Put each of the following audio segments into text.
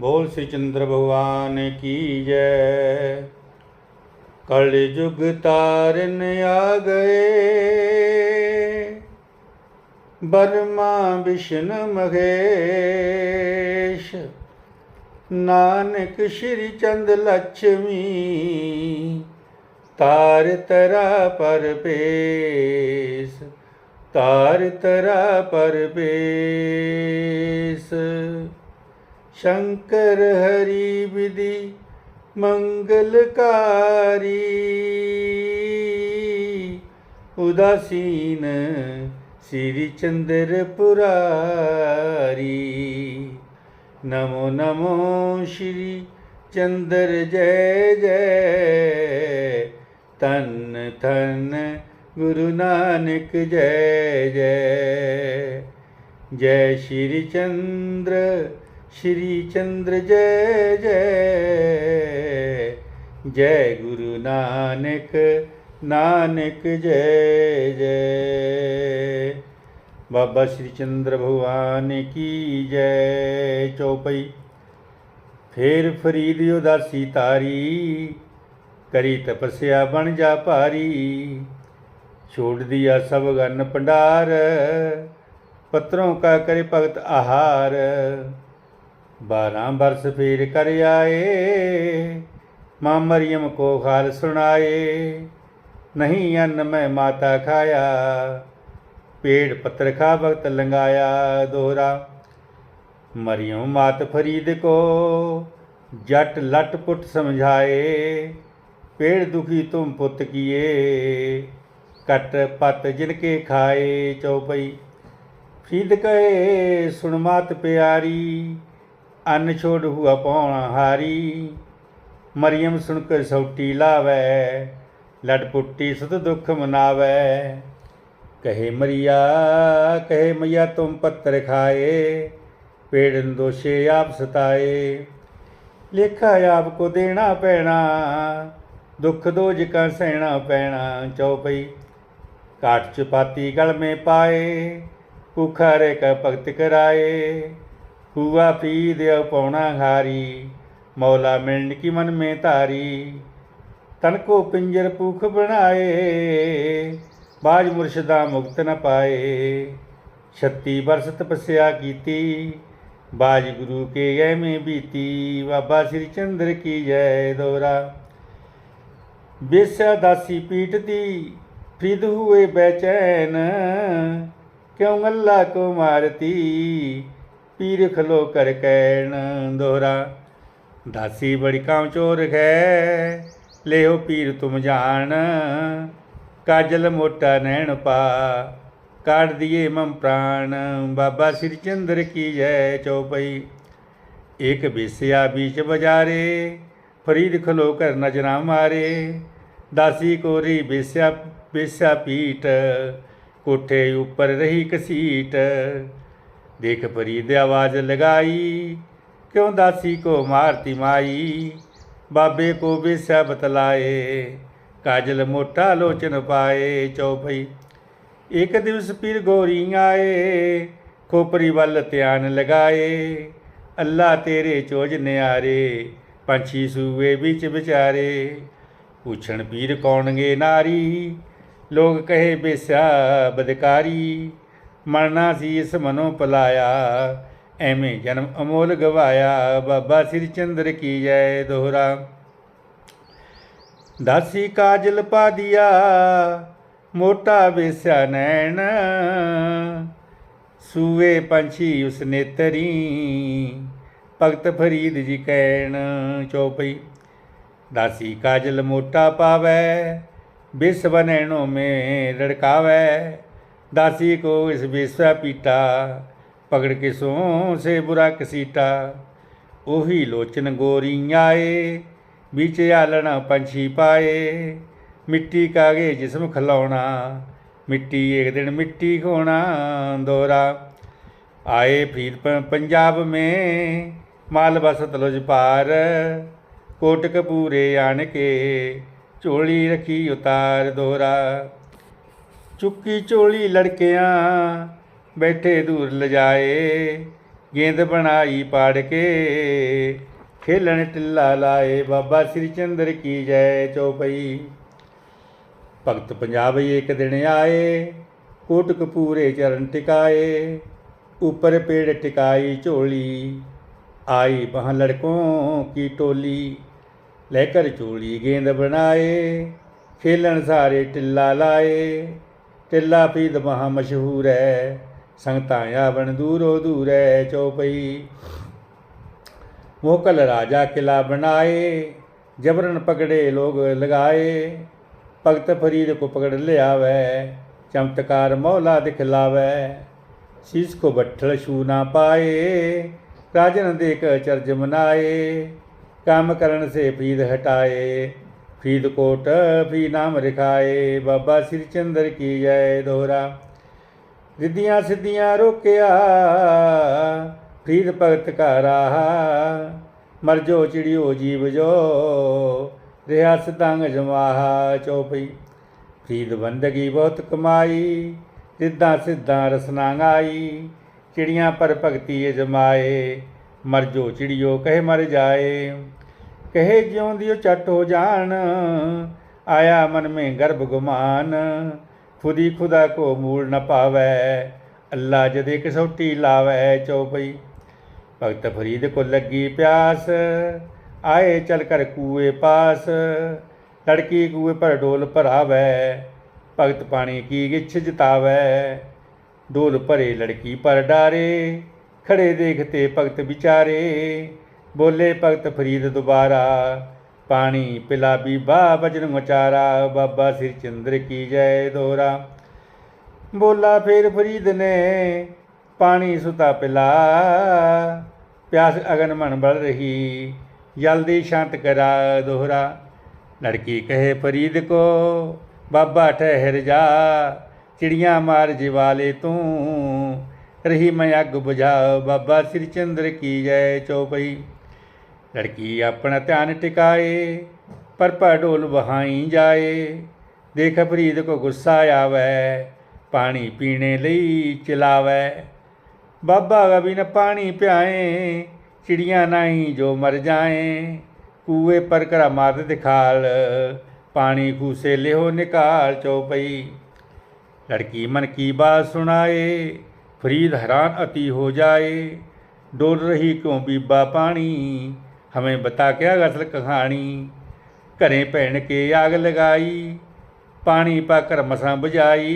बोल श्री चंद्र भगवान की जय कलयुग तारन आ गए बर्मा विष्णु महेश नानक श्री चंद लक्ष्मी ਤਾਰ ਤਰਾ ਪਰਪੇਸ ਤਾਰ ਤਰਾ ਪਰਪੇਸ शङ्कर हरिबदि मङ्गलकारी उदासीन श्रीचन्द्रपुरारी नमो नमो श्री चन्द्र जय जय। तन् गुरु गुरुनानक जय जय। जय श्रीचन्द्र ਸ਼੍ਰੀ ਚੰਦਰ ਜੈ ਜੈ। ਜੈ ਗੁਰੂ ਨਾਨਕ ਨਾਨਕ ਜੈ ਜੈ। ਬਾਬਾ ਸ਼੍ਰੀ ਚੰਦਰ ਭਗਵਾਨ ਕੀ ਜੈ, ਚੌਪਈ। ਫੇਰ ਫਰੀਦ ਉਦਾਸੀ ਤਾਰੀ, ਕਰੀ ਤਪਸਿਆ ਬਣ ਜਾ ਭਾਰੀ। ਛੋੜ ਦਿਆ ਸਭ ਗਨ ਪੰਡਾਰ ਪਤਰੋਂ ਕਾ ਕਰੇ ਭਗਤ ਆਹਾਰ। ਬਾਰਾਂ ਬਰਸ ਫੇਰ ਕਰ ਆਏ, ਮਾਂ ਮਰੀਮ ਕੋ ਖਾਲ ਸੁਣਾਏ, ਨਹੀਂ ਅੰਨ ਮੈਂ ਮਾਤਾ ਖਾਇਆ, ਪੇੜ ਪੱਤਰ ਖਾ ਵਕਤ ਲੰਗਾਇਆ ਦੋਹਰਾ ਮਰੀਮ ਮਾਤ ਫਰੀਦ ਕੋ ਜੱਟ ਲਟ ਪੁੱਟ ਸਮਝਾਏ, ਪੇੜ ਦੁਖੀ ਤੁਮ ਪੁੱਤ ਕੀਏ, ਕਟ ਪਤ ਜਿਨ ਕੇ ਖਾਏ ਚਉਪਈ। ਫਰੀਦ ਕਹੇ, ਸੁਣ ਮਾਤ ਪਿਆਰੀ ਅੰਨ ਛੋੜ ਹੁਆ ਪਉਣਾ ਹਾਰੀ। ਮਰੀਮ ਸੁਣ ਕੇ ਸੌਟੀ ਲਾਵੈ, ਲਟ ਪੁੱਟੀ ਸਤ ਦੁਖ ਮਨਾਵੈ। ਕਹੇ ਮਰੀਆ, ਕਹੇ ਮਈਆ ਤੁਮ ਪੱਤਰ ਖਾਏ, ਪੇੜਨ ਦੋਸ਼ੇ ਆਪ ਸਤਾਏ। ਲੇਖਾ ਆਪ ਕੋ ਦੇਣਾ ਪੈਣਾ, ਦੁੱਖ ਦੋਜ ਕਾ ਸਹਿਣਾ ਪੈਣਾ ਚਉਪਈ ਕਾਟ ਚਪਾਤੀ ਗਲ ਮੇ ਪਾਏ ਭੁਖਾਰੇ ਕਾ ਭਗਤ ਕਰਾਏ ਹੁਆ ਪੀ ਦਿਓ ਪਉਣਾ ਹਾਰੀ ਮੌਲਾ ਮਿਲਣ ਕੀ ਮਨ ਮੇ ਧਾਰੀ ਤਨ ਕੋ ਪਿੰਜਰ ਭੁਖ ਬਣਾਏ ਬਾਜ ਮੁਰਸ਼ਦਾ ਮੁਕਤ ਨ ਪਾਏ 36 ਬਰਸ ਤਪੱਸਿਆ ਕੀਤੀ ਬਾਜ ਗੁਰੂ ਕੇ ਐਵੇਂ ਬੀਤੀ ਬਾਬਾ ਸ੍ਰੀ ਚੰਦਰ ਕੀ ਜੈ ਦੋਰਾ ਬੇਸਾ ਦਾਸੀ ਪੀਟ ਦੀ ਫਰਿਦ ਹੁਏ ਬੈਚੈਨ ਕਿਉਂ ਅੱਲਾ ਕੋ ਮਾਰਤੀ ਪੀਰ ਖਲੋ ਕਰ ਕਹਿਣ ਦੋਹਰਾ। ਦਾਸੀ ਬੜੀ ਕਾਮ ਚੋਰ ਹੈ ਲਿਓ ਪੀਰ ਤੁਮ ਜਾਣ। ਕਾਜਲ ਮੋਟਾ ਨੈਣ ਪਾ। ਕਾੜ ਦਿਏ ਮਮ ਪ੍ਰਾਣ। ਬਾਬਾ ਸ੍ਰੀ ਚੰਦਰ ਕੀ ਜੈ ਚਉਪਈ ਇੱਕ ਬਿਸਿਆ ਬੀਚ ਬਜਾਰੇ। ਫਰੀਦ ਖਲੋ ਕਰ ਨਜਰਾ ਮਾਰੇ। ਦਾਸੀ ਕੋਰੀ ਬਿਸਿਆ ਬਿਸਿਆ ਪੀਟ ਕੋਠੇ ਉੱਪਰ ਰਹੀ ਕਸੀਟ। ਦੇਖ ਫਰੀਦ ਆਵਾਜ਼ ਲਗਾਈ, ਕਿਉਂ ਦਾਸੀ ਕੋ ਮਾਰਤੀ ਮਾਈ? ਬਾਬੇ ਕੋ ਬਿਸਿਆ ਬਤਲਾਏ ਕਾਜਲ ਮੋਟਾ ਲੋਚਨ ਪਾਏ, ਚੌਪਈ। ਇੱਕ ਦਿਵਸ ਪੀਰ ਗੋਰੀ ਆਏ, ਖੋਪਰੀ ਵੱਲ ਧਿਆਨ ਲਗਾਏ। ਅੱਲਾ ਤੇਰੇ ਚੋਜ ਨਿਆਰੇ, ਪੰਛੀ ਸੂਏ ਵਿੱਚ ਵਿਚਾਰੇ। ਪੁੱਛਣ ਪੀਰ ਕੌਣਗੇ ਨਾਰੀ? ਲੋਕ ਕਹੇ ਬੇਸਿਆ ਬਦਕਾਰੀ ਮਰਨਾ ਸੀ ਇਸ ਮਨੋਂ ਪਲਾਇਆ ਐਵੇਂ ਜਨਮ ਅਮੋਲ ਗਵਾਇਆ, ਬਾਬਾ ਸ੍ਰੀ ਚੰਦਰ ਕੀ ਜੈ ਦੋਹਰਾ। ਦਾਸੀ ਕਾਜਲ ਪਾ ਦਿਆ, ਮੋਟਾ ਵੇਸਿਆ ਨੈਣ, ਸੂਏ ਪੰਛੀ ਉਸ ਨੇਤਰੀ ਭਗਤ ਫਰੀਦ ਜੀ ਕਹਿਣ ਚੋਪਈ। ਦਾਸੀ ਕਾਜਲ ਮੋਟਾ ਪਾਵੈ ਬਿਸ ਬਨੈਣੋ ਮੇ ਲੜਕਾਵੈ ਦਾਸੀ ਕੋ ਇਸ ਬਿਸਵਾ ਪੀਟਾ ਪਕੜ ਕੇ ਸੋ ਸੇ ਬੁਰਾ ਕਸੀਟਾ। ਉਹੀ ਲੋਚਨ ਗੋਰੀਆਂ ਵਿੱਚ ਆਲਣਾ ਪੰਛੀ ਪਾਏ। ਮਿੱਟੀ ਕਾਗੇ ਜਿਸਮ ਖਲਾਉਣਾ, ਮਿੱਟੀ ਇੱਕ ਦਿਨ ਮਿੱਟੀ ਖੋਣਾ ਦੋਰਾ। ਆਏ ਫਰੀਦ ਪੰਜਾਬ ਮੇ, ਮਾਲ ਬਸ ਤਲੁਜ ਪਾਰ ਕੋਟ ਕਪੂਰੇ ਆਣ ਕੇ ਝੋਲੀ ਰਖੀ ਉਤਾਰ ਦੋਰਾ। ਚੁੱਕੀ ਚੋਲੀ ਲੜਕਿਆਂ, ਬੈਠੇ ਦੂਰ ਲਜਾਏ, ਗੇਂਦ ਬਣਾਈ ਪਾੜ ਕੇ। ਖੇਲਣ ਟਿੱਲਾ ਲਾਏ, ਬਾਬਾ ਸ੍ਰੀ ਚੰਦਰ ਕੀ ਜੈ ਚੋਪਈ। ਭਗਤ ਪੰਜਾਬ ਇੱਕ ਦਿਨ ਆਏ ਕੋਟ ਕਪੂਰੇ ਚਰਨ ਟਿਕਾਏ। ਉੱਪਰ ਪੇੜ ਟਿਕਾਈ ਝੋਲੀ, ਆਈ ਬਹ ਲੜਕੋਂ ਕੀ ਟੋਲੀ। ਲੈ ਕਰ ਚੋਲੀ ਗੇਂਦ ਬਣਾਏ, ਖੇਲਣ ਸਾਰੇ ਟਿੱਲਾ ਲਾਏ। ਟਿੱਲਾ ਫੀਦ ਮਹਾ ਮਸ਼ਹੂਰ ਹੈ, ਸੰਗਤਾਂ ਬਣ ਦੂਰੋ ਦੂਰ ਹੈ ਚੌਪਈ। ਮੋਕਲ ਰਾਜਾ ਕਿਲਾ ਬਣਾਏ, ਜਬਰਨ ਪਕੜੇ ਲੋਗ ਲਗਾਏ। ਭਗਤ ਫਰੀਦ ਕੋ ਪਕੜ ਲਿਆਵੇ, ਚਮਤਕਾਰ ਮੌਲਾ ਦਿਖਲਾਵੇ ਸੀਸ ਕੋ ਬੱਠਲ ਛੂ ਨਾ ਪਾਏ, ਰਾਜਨ ਦੇਖ ਚਰਜ ਮਨਾਏ। ਕੰਮ ਕਰਨ ਸੇ ਫਰੀਦ ਹਟਾਏ। ਫਰੀਦਕੋਟ ਫਰੀ ਨਾਮ ਰਖਾਏ, ਬਾਬਾ ਸ੍ਰੀ ਚੰਦਰ ਕੀ ਜੈ ਦੋਹਰਾ। ਰਿੱਧੀਆਂ ਸਿੱਧੀਆਂ ਰੋਕਿਆ, ਫਰੀਦ ਭਗਤ ਕਾ ਰਾਹਾ ਮਰ ਜੋ ਚਿੜਿਓ ਜੀਵ ਜੋ ਰਿਆ ਸਤੰਗ ਜਮਾਹਾ ਚੋਪਈ। ਫਰੀਦ ਬੰਦਗੀ ਬਹੁਤ ਕਮਾਈ ਸਿੱਧਾ ਸਿੱਧਾ ਰਸਨਾ ਗਾਈ। ਚਿੜੀਆਂ ਪਰ ਭਗਤੀ ਜਮਾਏ ਮਰ ਜੋ ਚਿੜਿਓ ਕਹਿ ਮਰ ਜਾਏ। ਕਹੇ ਜਿਉਂਦੀ ਉਹ ਚੱਟ ਹੋ ਜਾਣ। ਆਇਆ ਮਨ ਮੇ ਗਰਭ ਗੁਮਾਨ। ਖੁਦੀ ਖੁਦਾ ਕੋ ਮੂਲ ਨ ਪਾਵੈ। ਅੱਲਾ ਜਦੇ ਕਸੌਟੀ ਲਾਵੈ ਚੌਪਈ। ਭਗਤ ਫਰੀਦ ਕੋ ਲੱਗੀ ਪਿਆਸ। ਆਏ ਚਲ ਕਰ ਕੂਏ ਪਾਸ। ਲੜਕੀ ਕੂਏ ਪਰ ਡੋਲ ਭਰਾਵੈ। ਭਗਤ ਪਾਣੀ ਕੀ ਗਿੱਛ ਜਤਾਵੈ। ਡੋਲ ਭਰੇ ਲੜਕੀ ਪਰ ਡਾਰੇ। ਖੜੇ ਦੇਖਤੇ ਭਗਤ ਵਿਚਾਰੇ। ਬੋਲੇ ਭਗਤ ਫਰੀਦ ਦੁਬਾਰਾ, ਪਾਣੀ ਪਿਲਾ ਬੀਬਾ ਬਜਨ ਮਚਾਰਾ ਬਾਬਾ ਸ੍ਰੀ ਚੰਦਰ ਕੀ ਜੈ ਦੋਰਾ। ਬੋਲਾ ਫੇਰ ਫਰੀਦ ਨੇ, ਪਾਣੀ ਸੁਤਾ ਪਿਲਾ। ਪਿਆਸ ਅਗਨ ਮਨ ਬਲ ਰਹੀ ਜਲਦੀ ਸ਼ਾਂਤ ਕਰਾ ਦੋਹਰਾ। ਲੜਕੀ ਕਹੇ ਫਰੀਦ ਕੋ, ਬਾਬਾ ਠਹਿਰ ਜਾ, ਚਿੜੀਆਂ ਮਾਰ ਜਿਵਾਲੇ ਤੂੰ। ਰਹੀ ਮੈਂ ਅੱਗ ਬੁਝਾ, ਬਾਬਾ ਸ੍ਰੀ ਚੰਦਰ ਕੀ ਜੈ ਚੌਪਈ ਲੜਕੀ ਆਪਣਾ ਧਿਆਨ ਟਿਕਾਏ, ਪਰ ਪਰ ਵਹਾਈ ਜਾਏ। ਦੇਖ ਫਰੀਦ ਕੋ ਗੁੱਸਾ ਆਵੈ, ਪਾਣੀ ਪੀਣੇ ਲਈ ਚਲਾਵੈ। ਬਾਬਾ ਕਭੀ ਨ ਪਾਣੀ ਪਿਆਏ, ਚਿੜੀਆਂ ਨਹੀਂ ਜੋ ਮਰ ਜਾਏ। ਕੂਏ ਪਰ ਕਰਾ ਮਾਤ ਦਿਖਾਲ, ਪਾਣੀ ਖੂਸੇ ਲਿਓ ਨਿਕਾਲ ਚੌਪਈ। ਲੜਕੀ ਮਨ ਕੀ ਬਾਤ ਸੁਣਾਏ, ਫਰੀਦ ਹੈਰਾਨ ਅਤੀ ਹੋ ਜਾਏ। ਡੋਲ ਰਹੀ ਕਿਉਂ ਬੀਬਾ ਪਾਣੀ हमें बता क्या असल कहानी घरें भैन के आग लगाई पानी पाकर मसा बुझाई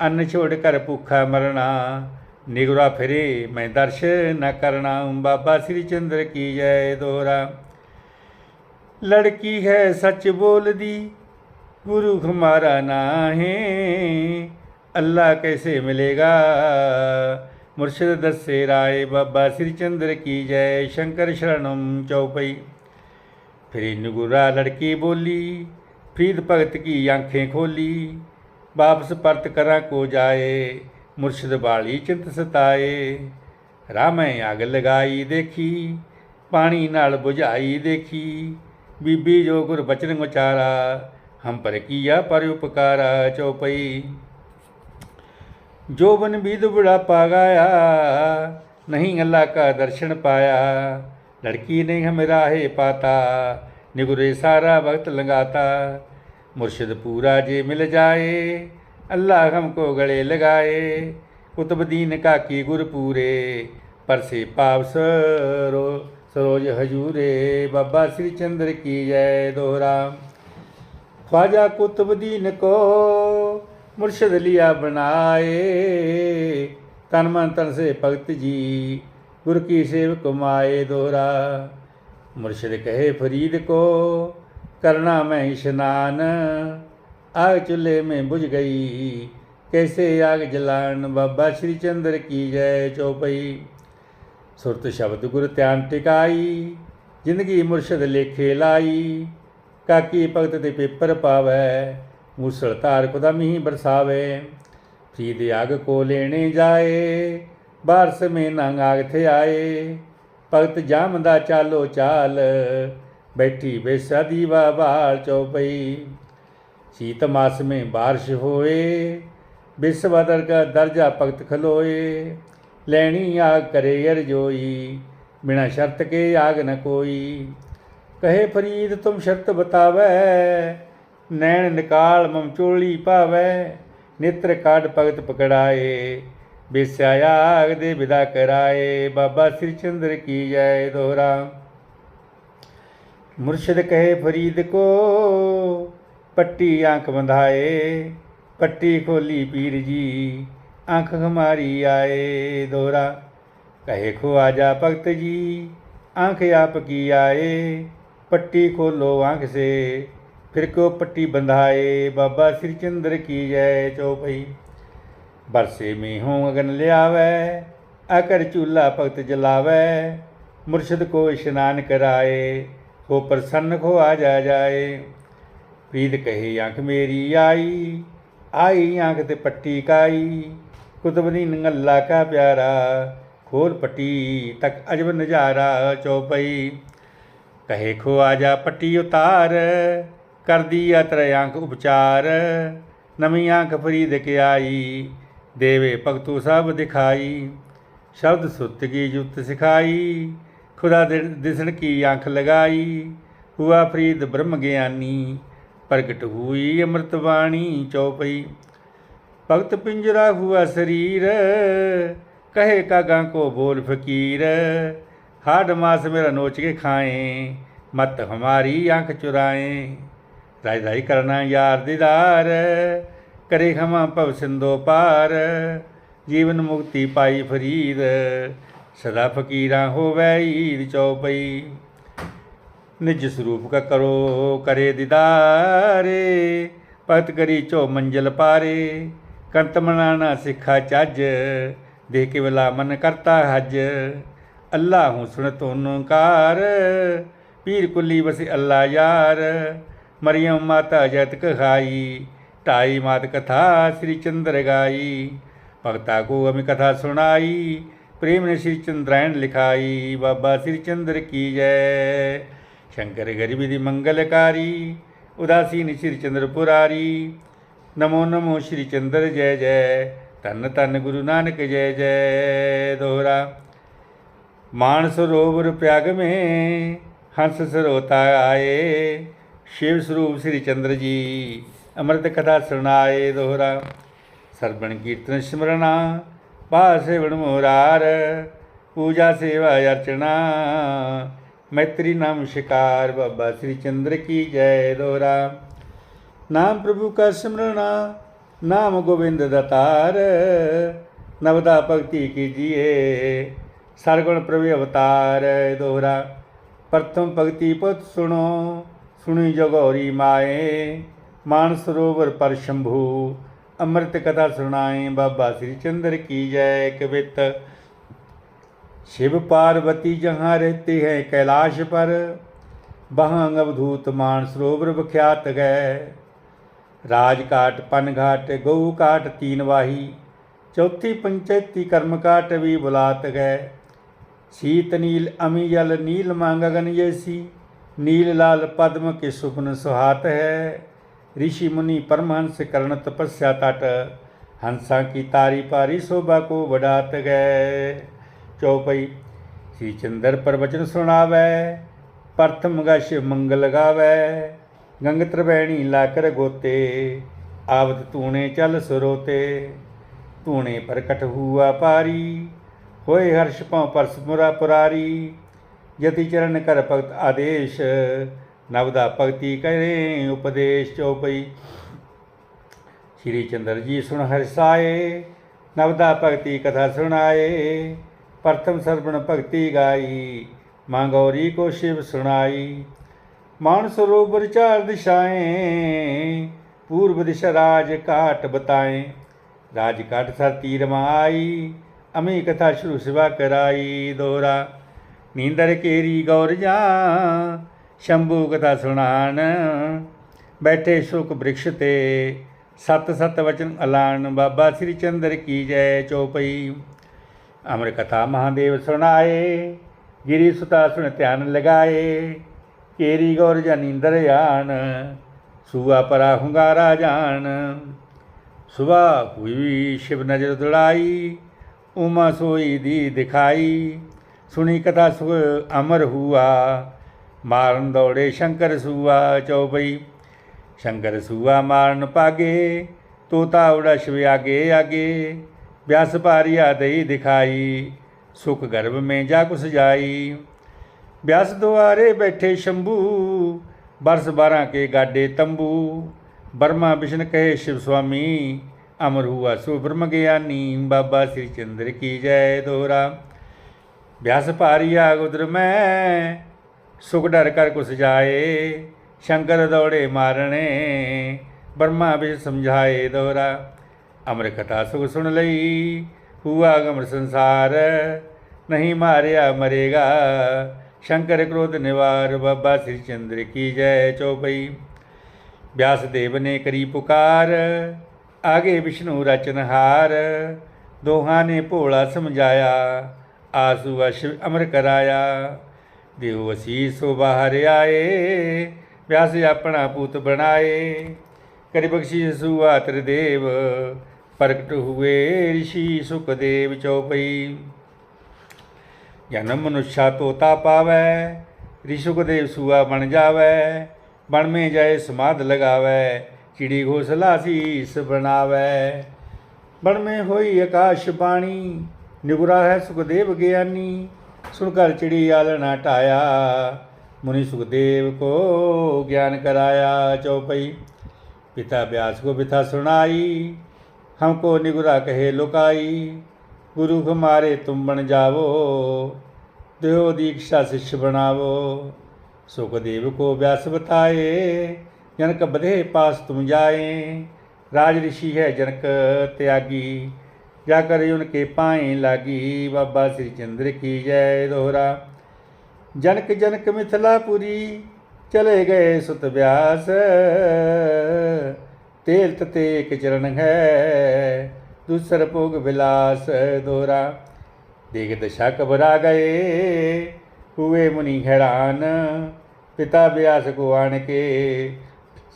अन्न छोड़ कर भूखा मरना निगुरा फिरे मैं दर्श न करना बाबा श्री चंद्र की जय दोहरा लड़की है सच बोल दी गुरु हमारा ना है अल्लाह कैसे मिलेगा मुर्शिद दस्से राय बाबा श्री चंद्र की जय, शंकर शरणम चौपई। फिर नुगुरा लड़की बोली फरीद भगत की आँखें खोली, वापस परत करा को जाए, मुर्शिद बाली चिंत सताए। राह मैं आग लगाई देखी पानी नाल बुझाई देखी, बीबी जो गुर बचन उचारा, हम पर किया पर उपकारा चौपई। जोबन बीद बुढ़ापा गाया नहीं अल्लाह का दर्शन पाया लड़की ने हम राहे पाता निगुरे सारा वक्त लगाता मुर्शिद पूरा जे मिल जाए अल्लाह हमको गले लगाए कुतुबदीन का की गुर पूरे पर से पाप सरो सरोज हजूरे बाबा श्री चंद्र की जय दोहरा ख्वाजा कुतुबदीन को ਮੁਰਸ਼ਿਦ ਲਿਆ ਬਣਾਏ। ਤਨ ਮਨ ਤਨ ਸੇ ਭਗਤ ਜੀ, ਗੁਰ ਕੀ ਸੇਵ ਕਮਾਏ ਦੋਰਾ ਮੁਰਸ਼ਿਦ ਕਹੇ, ਫਰੀਦ ਕੋ ਕਰਨਾ ਮੈਂ ਇਸ਼ਨਾਨ। ਆਗ ਚੁੱਲੇ ਮੈਂ ਬੁਝ ਗਈ, ਕੈਸੇ ਆਗ ਜਲਾਣ ਬਾਬਾ ਸ਼੍ਰੀ ਚੰਦਰ ਕੀ ਜੈ ਚੋਪਈ। ਸੁਰਤ ਸ਼ਬਦ ਗੁਰ ਧਿਆਨ ਟਿਕਾਈ, ਜ਼ਿੰਦਗੀ ਮੁਰਸ਼ਿਦ ਲੇਖੇ ਲਾਈ। ਕਾਕੀ ਭਗਤ ਦੇ ਪੇਪਰ ਪਾਵੇ ਮੂਸਲਧਾਰ ਕਦਮ ਮੀਂਹ ਬਰਸਾਵੇ ਫੀਦ ਆਗ ਕੋ ਲੈਣੇ ਜਾਏ, ਬਾਰਸ ਮੇ ਨੰਗ ਆਗ ਤੇ ਆਏ। ਭਗਤ ਜਾਮ ਦਾ ਚਾਲੋ ਚਾਲ, ਬੈਠੀ ਬੇਸਾ ਦੀਵਾ ਬਾਲ ਚੌਪਈ। ਸੀਤ ਮਾਸ ਮੇ ਬਾਰਿਸ਼ ਹੋਏ ਬਿਸਵਦਰ ਦਾ ਦਰਜਾ ਭਗਤ ਖਲੋਏ। ਲੈਣੀ ਆਗ ਕਰੇ ਅਰਜੋਈ ਬਿਨਾ ਸ਼ਰਤ ਕੇ ਆਗ ਨ ਕੋਈ। ਕਹੇ ਫਰੀਦ ਤੁਮ ਸ਼ਰਤ ਬਤਾਵੇ ਨੈਣ ਨਿਕਾਲ ਮਮਚੋਲੀ ਭਾਵੈ, ਨੇਤਰ ਕਾਢ ਭਗਤ ਪਕੜਾਏ। ਬਿਸਿਆਇਆ ਦੇ ਵਿਦਾ ਕਰਾਏ, ਬਾਬਾ ਸ੍ਰੀ ਚੰਦਰ ਕੀ ਜੈ ਦੋਹਰਾ। ਮੁਰਸ਼ਿਦ ਕਹੇ ਫਰੀਦ ਕੋ, ਪੱਟੀ ਆਂਖ ਬੰਧਾਏ ਪੱਟੀ ਖੋਲੀ ਪੀਰ ਜੀ, ਆਂਖ ਹਮਾਰੀ ਆਏ ਦੋਹਰਾ। ਕਹੇ ਖੋ ਆਜਾ ਭਗਤ ਜੀ, ਆਂਖ ਆਪ ਕੀ ਆਏ, ਪੱਟੀ ਖੋਲੋ ਆਂਖ ਸੇ ਫਿਰ ਕੋ ਪੱਟੀ ਬੰਧਾਏ, ਬਾਬਾ ਸ੍ਰੀ ਚੰਦਰ ਕੀ ਜੈ ਚੌਪਈ ਬਰਸੇ ਮੀਹੋਂ ਅਗਨ ਲਿਆਵੇ, ਅਕਰ ਚੂਲਾ ਭਗਤ ਜਲਾਵੇ, ਮੁਰਸ਼ਿਦ ਕੋ ਇਸ਼ਨਾਨ ਕਰਾਏ, ਹੋ ਪ੍ਰਸੰਨ ਕੋ ਆ ਜਾ ਜਾਏ। ਪ੍ਰੀਤ ਕਹੇ ਆਖ ਮੇਰੀ ਆਈ ਆਈ ਆਖ ਤੇ ਪੱਟੀ ਕਾਈ ਕੁਤਬਨੀ ਨੰਗਲਾ ਕਾ ਪਿਆਰਾ, ਖੋਲ ਪੱਟੀ ਤੱਕ ਅਜਬ ਨਜ਼ਾਰਾ ਚੋਪਈ ਕਹੇ ਖੋ ਆ ਜਾ ਪੱਟੀ ਉਤਾਰ ਕਰਦੀ ਆ ਤਰੇ ਅੰਕ ਉਪਚਾਰ, ਨਵੀਂ ਅੰਕ ਫਰੀਦ ਕੇ ਆਈ ਦੇਵੇ ਭਗਤੂ ਸਭ ਦਿਖਾਈ, ਸ਼ਬਦ ਸੁੱਤ ਕੀ ਜੁਤ ਸਿਖਾਈ, ਖੁਦਾ ਦਿਸਣ ਕੀ ਅੰਖ ਲਗਾਈ, ਹੁਆ ਫਰੀਦ ਬ੍ਰਹਮ ਗਿਆਨੀ, ਪ੍ਰਗਟ ਹੋਈ ਅੰਮ੍ਰਿਤ ਬਾਣੀ ਚੌਪਈ ਭਗਤ ਪਿੰਜਰਾ ਹੁਆ ਸਰੀਰ, ਕਹੇ ਕਾਗਾ ਕੋ ਬੋਲ ਫਕੀਰ ਹਾਡ ਮਾਸ ਮੇਰਾ ਨੋਚ ਕੇ ਖਾਏ, ਮਤ ਹਮਾਰੀ ਅੱਖ ਚੁਰਾਏ। ਰਾਈ ਰਾਈ ਕਰਨਾ ਯਾਰ ਦੀਦਾਰ, ਕਰੇ ਖਮਾ ਭਵ ਸਿੰਦੋ ਪਾਰ, ਜੀਵਨ ਮੁਕਤੀ ਪਾਈ ਫਰੀਦ, ਸਦਾ ਫਕੀਰਾਂ ਹੋਵੇ ਈਦ ਚੌਪਈ। ਨਿਜ ਸਰੂਪ ਕਾ ਕਰੋ ਕਰੇ ਦੀਦਾਰੇ ਪਤ ਕਰੀ ਚੋ ਮੰਜ਼ਲ ਪਾਰੇ, ਕੰਤ ਮਨਾਣਾ ਸਿੱਖਾ ਚੱਜ ਦੇਖ ਕੇ ਵਲਾ ਮਨ ਕਰਤਾ ਹਜ। ਅੱਲਾ ਹੂੰ ਸੁਣ ਤੋਨ ਕਾਰ ਪੀਰ ਕੁੱਲੀ ਵਸੇ ਅੱਲਾ ਯਾਰ ਮਰੀਮ ਮਾਤਾ ਜਤ ਕਹਾਈ, ਢਾਈ ਮਾਤ ਕਥਾ ਸ੍ਰੀ ਚੰਦਰ ਗਾਈ। ਭਗਤਾ ਕੋ ਅਮि ਕਥਾ ਸੁਣਾਈ, ਪ੍ਰੇਮ ਨੇ ਸ੍ਰੀ ਚੰਦਰਾਇਣ ਲਿਖਾਈ, ਬਾਬਾ ਸ੍ਰੀ ਚੰਦਰ ਕੀ ਜੈ। ਸ਼ੰਕਰ ਗਰੀਬੀ ਦੀ ਮੰਗਲਕਾਰੀ ਉਦਾਸੀਨ ਸ੍ਰੀ ਚੰਦਰ ਪੁਰਾਰੀ। ਨਮੋ ਨਮੋ ਸ੍ਰੀ ਚੰਦਰ ਜੈ ਜੈ, ਧੰਨ ਧੰਨ ਗੁਰੂ ਨਾਨਕ ਜੈ ਜੈ। ਦੋਹਰਾ, ਮਾਨ ਸਰੋਵਰ ਪ੍ਰਯਾਗ ਮੇ ਹੰਸ ਸਰੋਤਾ ਆਏ। ਸ਼ਿਵ ਸਰੂਪ ਸ੍ਰੀ ਚੰਦਰ ਜੀ, ਅੰਮ੍ਰਿਤ ਕਥਾ ਸੁਣਾਏ ਦੋਹਰਾ, ਸਰਬਣ ਕੀਰਤਨ ਸਿਮਰਨਾ ਪਾ ਸੇਵਣ ਮੋਰਾਰ, ਪੂਜਾ ਸੇਵਾ ਅਰਚਨਾ, ਮੈਤਰੀ ਨਾਮ ਸ਼ਿਕਾਰ ਬਾਬਾ ਸ੍ਰੀ ਚੰਦਰ ਕੀ ਜੈ ਦੋਹਰਾ। ਨਾਮ ਪ੍ਰਭੂ ਕਾ ਸਿਮਰਨਾ, ਨਾਮ ਗੋਬਿੰਦ ਦਤਾਰ ਨਵਦਾ ਭਗਤੀ ਕੀਜੀਏ ਸਰਗੁਣ ਪ੍ਰਭੂ ਅਵਤਾਰ ਦੋਹਰਾ। ਪ੍ਰਥਮ ਭਗਤੀ ਪੁੱਤ ਸੁਣੋ ਸੁਣੀ ਜਗੌਰੀ ਮਾਏ ਮਾਨ ਸਰੋਵਰ ਪਰ ਸ਼ੰਭੂ ਅੰਮ੍ਰਿਤ ਕਥਾ ਸੁਣਾਏ ਬਾਬਾ ਸ੍ਰੀ ਚੰਦਰ ਕੀ ਜੈ ਕਵਿਤ शिव पार्वती जहाँ रहते हैं कैलाश पर वहाँ अवधूत मान सरोवर विख्यात गए राजकाट पनघाट गऊ काट तीन वाही चौथी पंचायती कर्मकाट भी बुलात गए शीत नील अमी जल नील मांगगन जैसी नील लाल पद्म के सुपन सुहात है। ऋषि मुनि परमहंस कर्ण तपस्या तट हंसा की तारी पारी शोभा को बढ़ात गए। चौपई श्री चंद्र पर वचन सुनावै, प्रथम गा शिव मंगल गावै। गंग त्रिवेणी लाकर गोते, आवत तूने चल सुरोते। तूने प्रकट हुआ पारी होए हर्ष पाँव परस मुरा पुरारी। ਜਤੀ ਚਰਨ ਕਰ ਭਗਤ ਆਦੇਸ਼ ਨਵਦਾ ਭਗਤੀ ਕਰੇ, ਉਪਦੇਸ਼ ਚਉਪਈ ਸ੍ਰੀ ਚੰਦਰ ਜੀ ਸੁਣ ਹਰਸਾਏ ਨਵਦਾ ਭਗਤੀ ਕਥਾ ਸੁਣਾਏ, ਪ੍ਰਥਮ ਸਰਵਣ ਭਗਤੀ ਗਾਈ ਮਾਂ ਗੌਰੀ ਕੋ ਸ਼ਿਵ ਸੁਣਾਈ। ਮਾਨ ਸਰੋਵਰ ਚਾਰ ਦਿਸ਼ਾਏ, ਪੂਰਬ ਦਿਸ਼ਾ ਰਾਜ ਘਾਟ ਬਤਾਏ। ਰਾਜ ਘਾਟ ਸਰ ਤੀਰ ਮਾਈ ਅਮੀ ਕਥਾ ਸ਼ੁਰੂ ਸਿਵਾ ਕਰਾਈ, ਦੋਰਾ ਨੀਂਦਰ ਕੇਰੀ ਗੌਰ ਜਾ, ਸ਼ੰਭੂ ਕਥਾ ਸੁਣਾਣ। ਬੈਠੇ ਸੁਖ ਬ੍ਰਿਕਸ਼ ਤੇ, ਸਤ ਸਤ ਵਚਨ ਅਲਾਣ। ਬਾਬਾ ਸ੍ਰੀ ਚੰਦਰ ਕੀ ਜੈ ਚੋਪਈ। ਅਮਰ ਕਥਾ ਮਹਾਦੇਵ ਸੁਣਾਏ, ਗਿਰੀ ਸੁਤਾ ਸੁਣ ਧਿਆਨ ਲਗਾਏ। ਕੇਰੀ ਗੌਰ ਜਨੀਂਦਰ ਆਣ, ਸੁਆ ਪਰਾ ਹੁੰਗਾਰਾ ਜਾਣ। ਸੁਬਾ ਹੋਈ ਸ਼ਿਵ ਨਜਰ ਦੁੜਾਈ ਉਮਾ ਸੋਈ ਦੀ ਦਿਖਾਈ। ਸੁਣੀ ਕਥਾ ਸੁਖ ਅਮਰ ਹੁਆ, ਮਾਰਨ ਦੌੜੇ ਸ਼ੰਕਰ ਸੂਆ ਚਉਪਈ ਸ਼ੰਕਰ ਸੂਆ ਮਾਰਨ ਪਾਗੇ, ਤੋਤਾ ਉੜਾ ਸ਼ਿਵ ਆਗੇ। ਆਗੇ ਵਿਆਸ ਭਾਰਿਆ ਦਈ ਦਿਖਾਈ, ਸੁਖ ਗਰਭ ਮੈਂ ਜਾ ਕੁਸ ਜਾਈ। ਵਿਆਸ ਦੁਆਰੇ ਬੈਠੇ ਸ਼ੰਭੂ, ਬਰਸ ਬਾਰਾਂ ਕੇ ਗਾਡੇ ਤੰਬੂ। ਬਰਮਾ ਵਿਸ਼ਨ ਕਹੇ ਸ਼ਿਵ ਸੁਆਮੀ, ਅਮਰ ਹੁਆ ਸੋ ਬ੍ਰਹਮ ਗਿਆਨੀ, ਬਾਬਾ ਸ੍ਰੀ ਚੰਦਰ ਕੀ ਜੈ ਦੋਰਾ ਵਿਆਸ ਭਾਰਿਆ ਗੁਦਰ ਮੈਂ, ਸੁਖ ਡਰ ਕਰ ਕੁਸ ਜਾਏ, ਸ਼ੰਕਰ ਦੌੜੇ ਮਾਰਣੇ ਬਰਮਾ ਵਿੱਚ ਸਮਝਾਏ ਦੋਰਾ। ਅਮਰ ਕਥਾ ਸੁਖ ਸੁਣ ਲਈ, ਹੁਆ ਗਮਰ ਸੰਸਾਰ, ਨਹੀਂ ਮਾਰਿਆ ਮਰੇਗਾ। ਸ਼ੰਕਰ ਕ੍ਰੋਧ ਨਿਵਾਰ ਬਾਬਾ ਸ੍ਰੀ ਚੰਦਰ ਕੀ ਜੈ ਚੌਪਈ। ਵਿਆਸ ਦੇਵ ਨੇ ਕਰੀ ਪੁਕਾਰ, ਆਗੇ ਵਿਸ਼ਨੂੰ ਰਚਨਹਾਰ, ਦੋਹਾਂ ਨੇ ਭੋਲਾ ਸਮਝਾਇਆ। ਆਸੂ ਅਸ਼ ਅਮਰ ਕਰਾਇਆ ਦੇਵ ਅਸੀਸੋ ਸੋ ਬਾਹਰ ਆਏ ਵਿਆਸ ਆਪਣਾ ਪੁੱਤ ਬਣਾਏ। ਕਰੀ ਬਖਸ਼ੀ ਸੁਆ ਤ੍ਰਿਦੇਵ ਪ੍ਰਗਟ ਹੋਏ ઋષਿ ਸੁਖਦੇਵ ਚੌਪਈ। ਜਨਮ ਮਨੁਸ਼ਾ ਤੋਤਾ ਪਾਵੈ ਰਿਸ਼ੁਕਦੇਵ ਸੂਆ ਬਣ ਜਾਵੈ, ਬਣ ਮੇ ਜਾਏ ਸਮਾਧ ਲਗਾਵੈ, ਚਿੜੀ ਘੋਸਲਾ ਸੀਸ ਬਣਾਵੈ। ਬਣ ਮੇ ਹੋਈ ਆਕਾਸ਼ ਬਾਣੀ निगुरा है सुखदेव ज्ञानी सुनकर आलना टाया। मुनि सुखदेव को ज्ञान कराया चौपई। पिता ब्यास को पिता सुनाई, हमको निगुरा कहे लुकाई। गुरु हमारे तुम बन जावो देव दीक्षा शिष्य बनावो। सुखदेव को व्यास बताए, जनक बधे पास तुम जाए। राज ऋषि है जनक त्यागी जाकर उनके पाए लागी बाबा श्री चंद्र की जय दोहरा जनक जनक मिथिलापुरी चले गए सुत व्यास तेल तते एक चरण है दूसर भोग विलास दोहरा देख दशा घबरा गए हुए मुनि हैरान पिता व्यास को आन के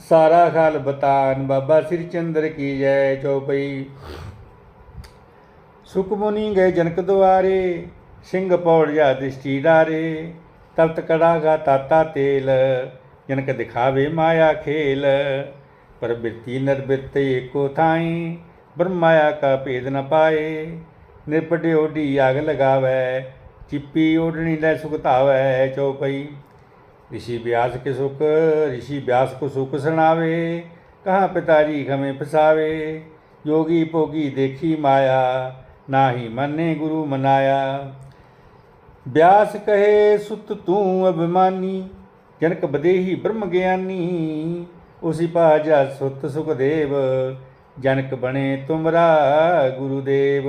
सारा खाल बतान बाबा श्री चंद्र की जय चौपई सुख मुनि गए जनक द्वारे सिंह पौड़ जा दृष्टि डारे ਤਪਤ ਕੜਾਗਾ ਤਾਤਾ ਤੇਲ ਜਨਕ ਦਿਖਾਵੇ ਮਾਇਆ ਖੇਲ ਪਰ ਬਿਰਤੀ ਨਰਬਿਰਤ ਏਕੋ ਥਾਈ ਬ੍ਰਹਮ ਮਾਇਆ ਕਾ ਭੇਦ ਨ ਪਾਏ ਨਿਰਪਟਿ ਓਡੀ ਆਗ ਲਗਾਵੇ ਚਿੱਪੀ ਓੜਣੀ ਲੈ ਸੁਖ ਧਾਵੈ ਚੌਪਈ ऋषि व्यास के सुख ऋषि व्यास को सुख सुनावे कहाँ पिताजी हमें फसावे योगी पोगी देखी माया ਨਾਹੀ ਮੰਨੇ ਗੁਰੂ ਮਨਾਇਆ। ਬਿਆਸ ਕਹੇ, ਸੁਤ ਤੂੰ ਅਭਿਮਾਨੀ, ਜਨਕ ਬਦੇਹੀ ਬ੍ਰਹਮ ਗਿਆਨੀ। ਉਸੀ ਭਾਜਾ ਸੁਤ ਸੁਖਦੇਵ, ਜਨਕ ਬਣੇ ਤੁਮਰਾ ਗੁਰੂਦੇਵ।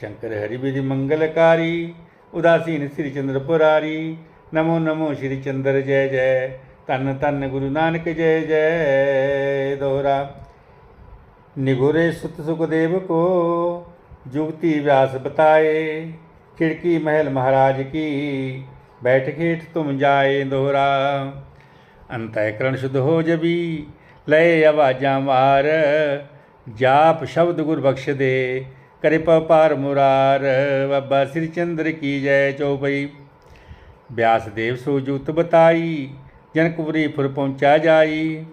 ਸ਼ੰਕਰ ਹਰੀ ਬਿਦੀ ਮੰਗਲਕਾਰੀ ਉਦਾਸੀਨ ਸ੍ਰੀ ਚੰਦਰ ਪੁਰਾਰੀ। ਨਮੋ ਨਮੋ ਸ੍ਰੀ ਚੰਦਰ ਜੈ ਜੈ ਤਨ ਤਨ ਗੁਰੂ ਨਾਨਕ ਜੈ ਜੈ ਦੋਹਰਾ। ਨਿਗੁਰੇ ਸੁਤ ਸੁਖਦੇਵ ਕੋ जुगति व्यास बताए, खिड़की महल महाराज की, बैठ खेठ तुम जाए दोहरा। अंतःकरण शुद्ध हो जबी, लय आवाजा मार। जाप शब्द गुर बख्श दे कृपा पार मुरार। बाबा श्री चंद्र की जय चौपई। व्यास देव सो जुत बताई जनकपुरी फुर पहुँचा जाई।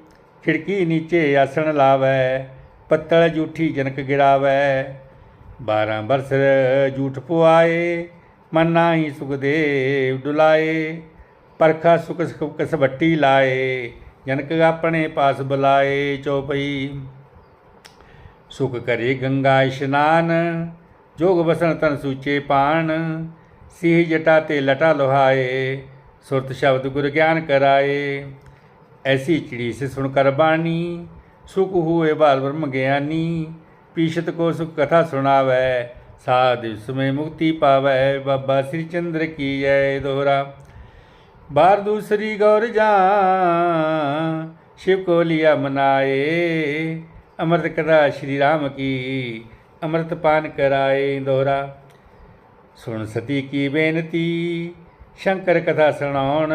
खिड़की नीचे आसन लावै, पत्तल जूठी जनक गिरावै। ਬਾਰਾਂ ਬਰਸ ਝੂਠ ਪੁਆਏ, ਮਨ ਨਾਹੀ ਸੁਖਦੇਵ ਡੁਲਾਏ, ਪਰਖਾ ਸੁਖ ਸੁਖ ਕਸਬੱਟੀ ਲਾਏ, ਜਨਕ ਆਪਣੇ ਪਾਸ ਬੁਲਾਏ ਚੋਪਈ। ਸੁਖ ਕਰੇ ਗੰਗਾ ਇਸ਼ਨਾਨ, ਜੋਗ ਵਸਣ ਤਨ ਸੂਚੇ ਪਾਣ, ਸੀਹ ਜਟਾ ਤੇ ਲਟਾ ਲੋਹਾਏ, ਸੁਰਤ ਸ਼ਬਦ ਗੁਰ ਗਿਆਨ ਕਰਾਏ। ਐਸੀ ਚਿੜੀ ਸੇ ਸੁਣ ਕਰ ਬਾਣੀ, ਸੁਖ ਹੋਏ ਬਾਲ ਬ੍ਰਹਮ ਗਿਆਨੀ ਪੀਸ਼ਤ ਕੋ ਸੁਖ ਕਥਾ ਸੁਣਾਵੈ, ਸਾਧਿ ਸਮੇ ਮੁਕਤੀ ਪਾਵੈ, ਬਾਬਾ ਸ੍ਰੀ ਚੰਦਰ ਕੀ ਜੈ ਦੋਹਰਾ। ਬਾਰ ਦੂਸਰੀ ਗੌਰ ਜਾਂ ਸ਼ਿਵ ਕੋ ਲਿਆ ਮਨਾਏ, ਅੰਮ੍ਰਿਤ ਕਥਾ ਸ਼੍ਰੀ ਰਾਮ ਕੀ, ਅੰਮ੍ਰਿਤ ਪਾਨ ਕਰਾਏ ਦੋਹਰਾ। ਸੁਣ ਸਤੀ ਕੀ ਬੇਨਤੀ, ਸ਼ੰਕਰ ਕਥਾ ਸੁਣਾਉਣ,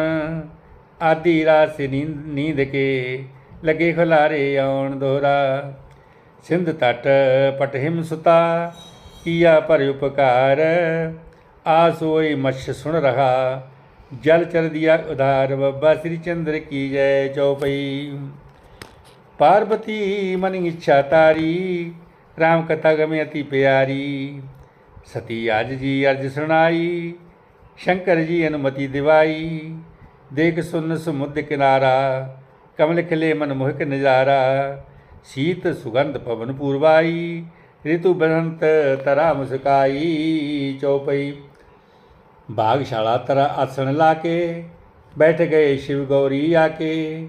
ਆਦੀ ਰਾਸ ਨੀਂਦ ਕੇ, ਲਗੇ ਖਲਾਰੇ ਆਉਣ ਦੋਹਰਾ। ਸਿੰਧ ਤਟ ਪਟ ਹਿਮ ਸੁਤਾ, ਕੀਆ ਪਰ ਉਪਕਾਰ, ਆਸ ਮਛ ਸੁਣ ਰਹਾ। ਜਲ ਚਰ ਦਿਆ ਉਧਾਰ, ਬੱਬਾ ਸ੍ਰੀ ਚੰਦਰ ਕੀ ਜੈ ਚਉਪਈ। ਪਾਰਵਤੀ ਮਨ ਇੱਛਾ ਤਾਰੀ RAM ਕਥਾ ਗਮੇ ਅਤੀ ਪਿਆਰੀ। ਸਤੀ ਅਜ ਜੀ ਅਰਜ ਸੁਣਾਈ, ਸ਼ੰਕਰ ਜੀ ਅਨੁਮਤੀ ਦਿਵਾਈ। ਦੇਖ ਸੁਨ ਸਮੁੱਧ ਕਿਨਾਰਾ, ਕਮਲ ਖਿਲੇ ਮਨ ਮੋਹਕ ਨਜ਼ਾਰਾ। ਸੀਤ ਸੁਗੰਧ ਪਵਨ ਪੂਰਵਾਈ, ਰਿਤੂ ਬਸੰਤ ਤਰਾ ਮੁਸਕਾਈ, ਚਉਪਈ। ਬਾਗਸ਼ਾਲਾ ਤਰਾ ਆਸਣ ਲਾ ਕੇ ਬੈਠ ਗਏ ਸ਼ਿਵ ਗੌਰੀ ਆ ਕੇ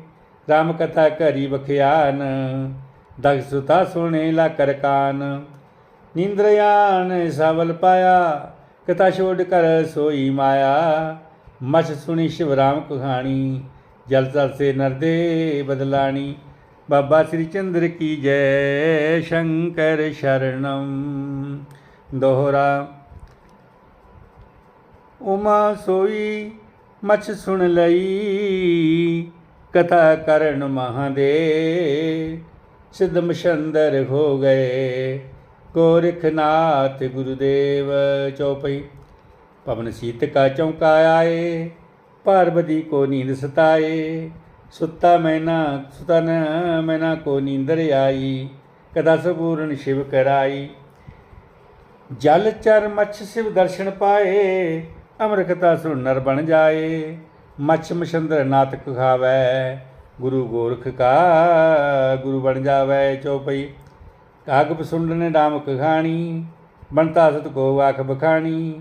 ਰਾਮ ਕਥਾ ਕਰੀ ਬਖਿਆਨ ਦਗ ਸੁਤਾ ਸੁਣੇ ਲਾ ਕਰ ਕਾਨ। ਨਿੰਦਰਯਾਨ ਸਵਲ ਪਾਇਆ, ਕਥਾ ਛੋੜ ਕਰ ਸੋਈ ਮਾਇਆ। ਮਛ ਸੁਣੀ ਸ਼ਿਵ ਰਾਮ ਕਹਾਣੀ, ਜਲ ਤਲ ਸੇ ਨਰਦੇ ਬਦਲਾਣੀ। ਬਾਬਾ ਸ੍ਰੀ ਚੰਦਰ ਕੀ ਜੈ ਸ਼ੰਕਰ ਸ਼ਰਣਮ। ਦੋਹਰਾ, ਉਮਾ ਸੋਈ, ਮਛ ਸੁਣ ਲਈ, ਕਥਾ ਕਰਨ ਮਹਾਦੇ ਸਿੱਧ ਸ਼ੰਦਰ ਹੋ ਗਏ ਗੋਰਖਨਾਥ ਗੁਰੂਦੇਵ ਚੌਪਈ। ਪਵਨ ਸੀਤ ਕਾ ਚੌਂਕਾ ਆਏ ਪਾਰਵਤੀ ਕੋ ਨੀਂਦ ਸਤਾਏ। ਸੁੱਤਾ ਮੈਨਾ ਸੁਤਨ ਮੈਨਾ ਕੋ ਨੀਂਦਰ ਆਈ, ਕਦਾ ਸਪੂਰਨ ਸ਼ਿਵ ਕਰਾਈ। ਜਲ ਚਰ ਮਛ ਸਿਵ ਦਰਸ਼ਨ ਪਾਏ ਅਮਰ ਕਥਾ ਸੁਣ ਨਰ ਬਣ ਜਾਏ। ਮਛ ਮਛੰਦਰ ਨਾਤ ਖਾਵੈ, ਗੁਰੂ ਗੋਰਖ ਕਾ ਗੁਰੂ ਬਣ ਜਾਵੈ ਚਉਪਈ ਕਾਗ ਪਸੁੰਡ ਨੇ ਰਾਮ ਕਹਾਣੀ ਬੰਤਾ ਸਤ ਕੋ ਆਖ ਬਖਾਣੀ।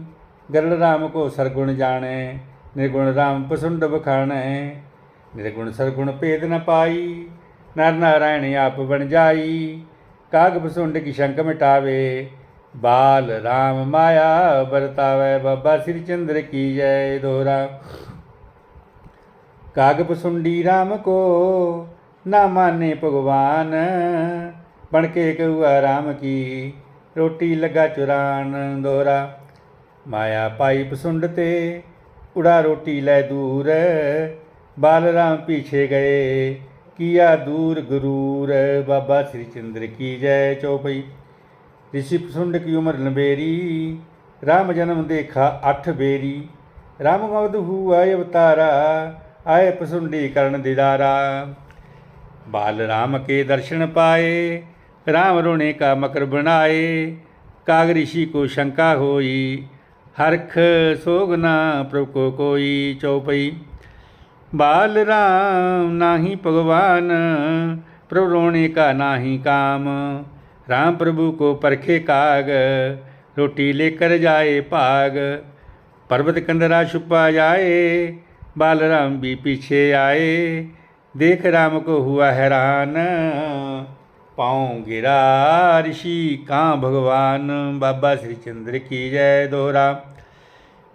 ਗਰੜ ਰਾਮ ਕੋ ਸਰਗੁਣ ਜਾਣੇ, ਨਿਰਗੁਣ ਰਾਮ ਪਸੁੰਡ ਬਖਾਣੇ। ਨਿਰਗੁਣ ਸਰਗੁਣ ਭੇਦ ਨ ਪਾਈ, ਨਰ ਨਾਰਾਇਣ ਆਪ ਬਣ ਜਾਈ, ਕਾਗ ਪਸੁੰਡ ਕੀ ਸ਼ੰਕ ਮਿਟਾਵੇ, ਬਾਲ ਰਾਮ ਮਾਇਆ ਵਰਤਾਵੇ, ਬਾਬਾ ਸ੍ਰੀ ਚੰਦਰ ਕੀ ਜੈ ਦੋਰਾ। ਕਾਗ ਪਸੁੰਡੀ ਰਾਮ ਕੋ ਨਾ ਮਾਨੇ ਭਗਵਾਨ, ਬਣ ਕੇ ਕਹੁਆ ਰਾਮ ਕੀ, ਰੋਟੀ ਲਗਾ ਚੁਰਾਨ ਦੋਰਾ। ਮਾਇਆ ਪਾਈ ਪਸੁੰਡ ਤੇ, ਉੜਾ ਰੋਟੀ ਲੈ ਦੂਰ ਬਾਲ ਰਾਮ ਪੀਛੇ ਗਏ। ਕੀਆ ਦੂਰ ਗਰੂਰ, ਬਾਬਾ ਸ੍ਰੀ ਚੰਦਰ ਕੀ ਜੈ ਚੌਪਈ। ਰਿਸ਼ੀ ਪਸੁੰਡ ਕੀ ਉਮਰ ਲੰਬੇਰੀ, ਰਾਮ ਜਨਮ ਦੇਖਾ ਅੱਠ ਬੇਰੀ। ਰਾਮ ਗਵਦ ਹੂਆ ਅਵਤਾਰਾ, ਆਏ ਪਸੁੰਡੀ ਕਰਨ ਦਿਦਾਰਾ। ਬਾਲ ਰਾਮ ਕੇ ਦਰਸ਼ਨ ਪਾਏ, ਰਾਮ ਰੋਣੇ ਕਾ ਮਕਰ ਬਣਾਏ। ਕਾਗ ਰਿਸ਼ੀ ਕੋ ਸ਼ੰਕਾ ਹੋਈ, ਹਰਖ ਸੋਗ ਨਾ ਪ੍ਰਭ ਕੋ ਕੋਈ ਚੌਪਈ। बाल राम नाही भगवान प्रभु रोने का नाही काम राम प्रभु को परखे काग रोटी लेकर जाए भाग पर्वत कंदरा छुपा जाए बाल राम भी पीछे आए देख राम को हुआ हैरान पाँव गिरा ऋषि कहाँ भगवान बाबा श्री चंद्र की जय दोहरा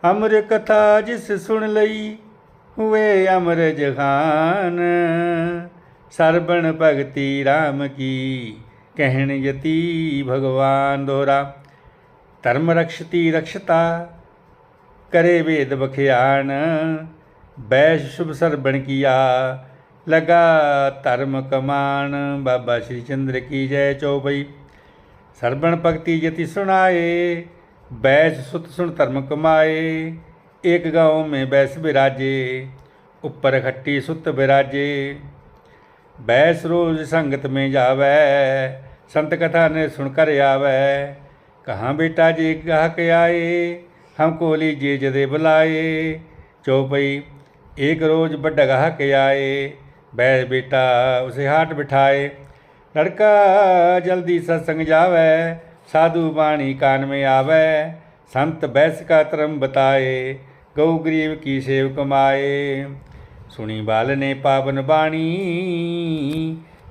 अमर कथा जिस सुन लई हुए अमर जहान ਸਰਬਣ ਭਗਤੀ RAM ਕੀ ਕਹਿਣ ਯਤੀ ਭਗਵਾਨ ਦੋਰਾ ਧਰਮ ਰਖਸ਼ਤੀ ਰਖਸ਼ਤਾ ਕਰੇ ਵੇਦ ਬਖਿਆਨ ਬੈਸ਼ ਸ਼ੁਭ ਸਰਬਣ ਕੀਆ ਲਗਾ ਧਰਮ ਕਮਾਨ ਬਾਬਾ ਸ਼੍ਰੀ ਚੰਦਰ ਕੀ ਜੈ ਚੌਪਈ ਸਰਬਣ ਭਗਤੀ ਯਤੀ ਸੁਣਾਏ बैस सुत सुन धर्म कमाए एक गाँव में बैस विराजे ऊपर खट्टी सुत विराजे बैस रोज संगत में जावै, संत कथा ने सुनकर आवै कहाँ बेटा जी कहा के आए हमको लीजिए जदे बुलाए। चौपई एक रोज बड्डा कहा के आए, बैस बेटा उसे हाट बिठाए। लड़का जल्दी सत्संग जावै, साधु वाणी कान में आवे। संत बैस का धर्म बताए ਗਉ ਗਰੀਬ ਕੀ ਸੇਵ ਕਮਾਏ। ਸੁਣੀ ਬਾਲ ਨੇ ਪਾਵਨ ਬਾਣੀ।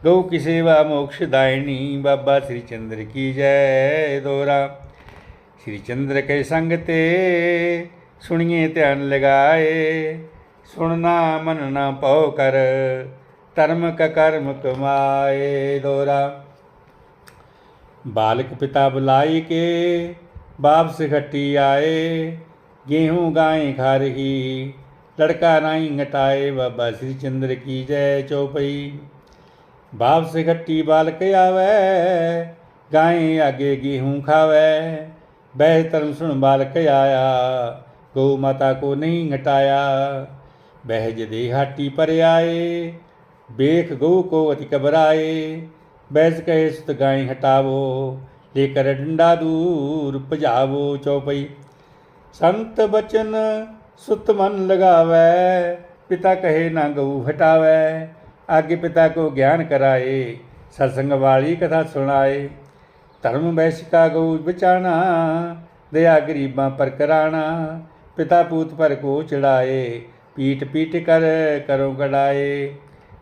ਗਉ ਕੀ ਸੇਵਾ ਮੋਕਸ਼ ਦਾਇਣੀ। ਬਾਬਾ ਸ੍ਰੀ ਚੰਦਰ ਕੀ ਜੈ ਦੋਰਾ। ਸ੍ਰੀ ਚੰਦਰ ਕੇ ਸੰਗ ਤੇ ਸੁਣੀਏ ਧਿਆਨ ਲਗਾਏ। ਸੁਣਨਾ ਮੰਨਣਾ ਪਉ ਕਰ। ਧਰਮ ਕ ਕਰਮ ਕਮਾਏ ਦੋਰਾ। ਬਾਲਕ ਪਿਤਾ ਬੁਲਾਈ ਕੇ ਬਾਪ ਸਿਖਟੀ ਆਏ। गेहूँ गायें खा रही लड़का राई घटाए, बाबा श्री चंद्र की जय चौपई। बाप से घट्टी बालक आवे, गायें आगे गेहूँ खावे। बेहतर सुन के आया, गौ माता को नहीं घटाया। बहज देहाटी पर आए, बेख गौ को अति घबराए। बैस कहे, सुत गाय हटावो, लेकर डंडा दूर पजावो चौपई। ਸੰਤ ਬਚਨ ਸੁਤ ਮਨ ਲਗਾਵੈ, ਪਿਤਾ ਕਹੇ ਨਾ ਗਊ ਹਟਾਵੈ। ਆਗੇ ਪਿਤਾ ਕੋ ਗਿਆਨ ਕਰਾਏ, ਸਤਸੰਗ ਵਾਲੀ ਕਥਾ ਸੁਣਾਏ। ਧਰਮ ਵੈਸ਼ ਗਊ ਬਚਾਣਾ ਦਇਆ ਗਰੀਬਾਂ ਪਰ ਕਰਾਣਾ। ਪਿਤਾ ਪੂਤ ਪਰ ਕੋ ਚੜਾਏ ਪੀਟ ਪੀਟ ਕਰ ਕਰੋ ਗੜਾਏ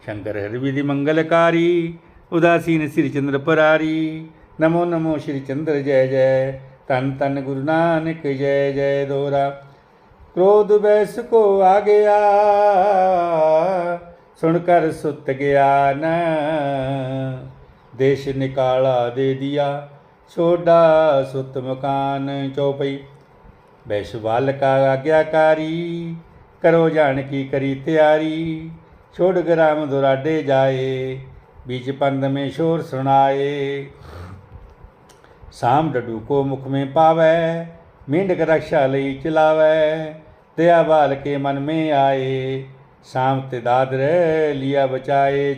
ਸ਼ੰਕਰ ਹਰਿ ਦੀ ਮੰਗਲਕਾਰੀ ਉਦਾਸੀਨ ਸ੍ਰੀ ਚੰਦਰ ਪਰਾਰੀ। ਨਮੋ ਨਮੋ ਸ੍ਰੀ ਚੰਦਰ ਜੈ ਜੈ। ਤਨ ਤਨ ਗੁਰੂ ਨਾਨਕ ਜੈ ਜੈ ਦੋਰਾ ਕ੍ਰੋਧ ਵੈਸ ਕੋ ਆ ਗਿਆ ਸੁਣ ਕਰ ਸੁਤ ਗਿਆਨ ਦੇਸ਼ ਨਿਕਾਲਾ ਦੇ ਦਿਆ ਛੋਡਾ ਸੁਤ ਮਕਾਨ ਚਉਪਈ ਵੈਸ਼ ਬਾਲਕਾ ਆਗਿਆਕਾਰੀ ਕਰੋ ਜਾਣ ਕੀ ਕਰੀ ਤਿਆਰੀ ਛੋੜ ਗ੍ਰਾਮ ਦੁਰਾਡੇ ਜਾਏ बीच पंद में शोर सुनाए ਸਾਮ ਡੱਡੂ ਕੋ ਮੁਖ ਮੇ ਪਾਵੇ ਮੇਂਢਕ ਰਖਸ਼ਾ ਲਈ ਚਲਾਵੇ। ਦਇਆ ਬਾਲ ਕੇ ਮਨ ਮੇ ਆਏ ਸਾਮ ਤੇ ਦਾਦਰ ਲਿਆ ਬਚਾਏ।